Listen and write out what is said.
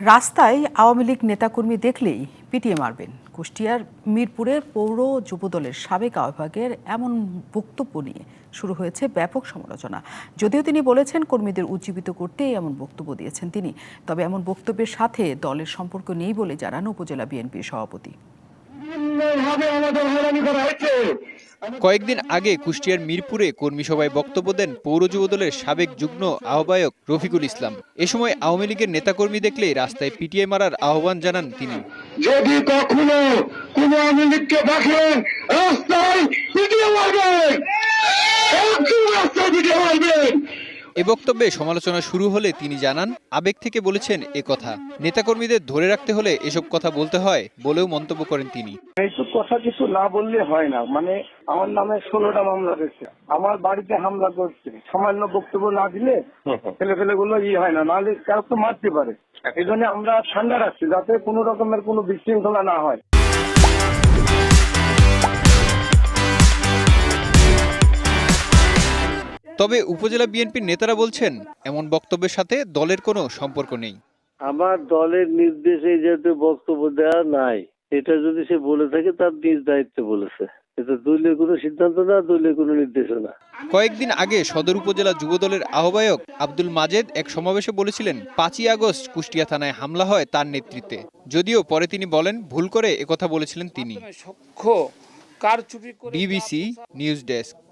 রাস্তায় আওয়ামী লীগ নেতাকর্মী দেখলেই পিটিয়ে মারবেন। কুষ্টিয়ার মিরপুরের পৌর যুবদলের সাবেক আহ্বায়কের এমন বক্তব্য নিয়ে শুরু হয়েছে ব্যাপক সমালোচনা। যদিও তিনি বলেছেন, কর্মীদের উজ্জীবিত করতে এমন বক্তব্য দিয়েছেন তিনি। তবে এমন বক্তব্যের সাথে দলের সম্পর্ক নেই বলে জানান উপজেলা বিএনপির সভাপতি। কয়েকদিন আগে কুষ্টিয়ার মিরপুরে কর্মী সভায় বক্তব্য দেন পৌর যুবদলের সাবেক যুগ্ম আহ্বায়ক রফিকুল ইসলাম। এ সময় আওয়ামী লীগের নেতাকর্মী দেখলে রাস্তায় পিটিয়ে মারার আহ্বান জানান তিনি। যদি কখনো কোন আওয়ামী লীগকে দেখেন, রাস্তায় পিটিয়ে মারবেন রাস্তায় পিটিয়ে এ বক্তব্যে সমালোচনা শুরু হলে তিনি জানান আবেগ থেকে বলেছেন এ কথা। নেতাকর্মীদের ধরে রাখতে হলে এসব কথা বলতে হয় বলেও মন্তব্য করেন তিনি। এইসব কথা কিছু না বললে হয় না। মানে আমার নামে ষোলোটা মামলা রয়েছে। আমার বাড়িতে হামলা করছে। সামান্য বক্তব্য না দিলে ছেলে ফেলে গুলো ই হয় না। নাহলে কারও তো মারতে পারে। এই জন্য আমরা ঠান্ডা রাখছি যাতে কোনো রকমের কোনো বিশৃঙ্খলা না হয়। তবে উপজেলা বিএনপির নেতারা বলছেন এমন বক্তব্যের সাথে দলের কোনো সম্পর্ক নেই। আমার দলের নির্দেশে যেহেতু বক্তব্য দেওয়া নাই এটা যদি সে বলে থাকে তার নিজ দায়িত্বে বলেছে। এটা দলীয় কোনো সিদ্ধান্ত না দলীয় কোনো নির্দেশনা। কয়েকদিন আগে সদর উপজেলা যুবদলের আহ্বায়ক আব্দুল মাজেদ এক সমাবেশে বলেছিলেন পাঁচই আগস্ট কুষ্টিয়া থানায় হামলা হয় তার নেতৃত্বে। যদিও পরে তিনি বলেন ভুল করে একথা বলেছিলেন তিনি। BBC news desk.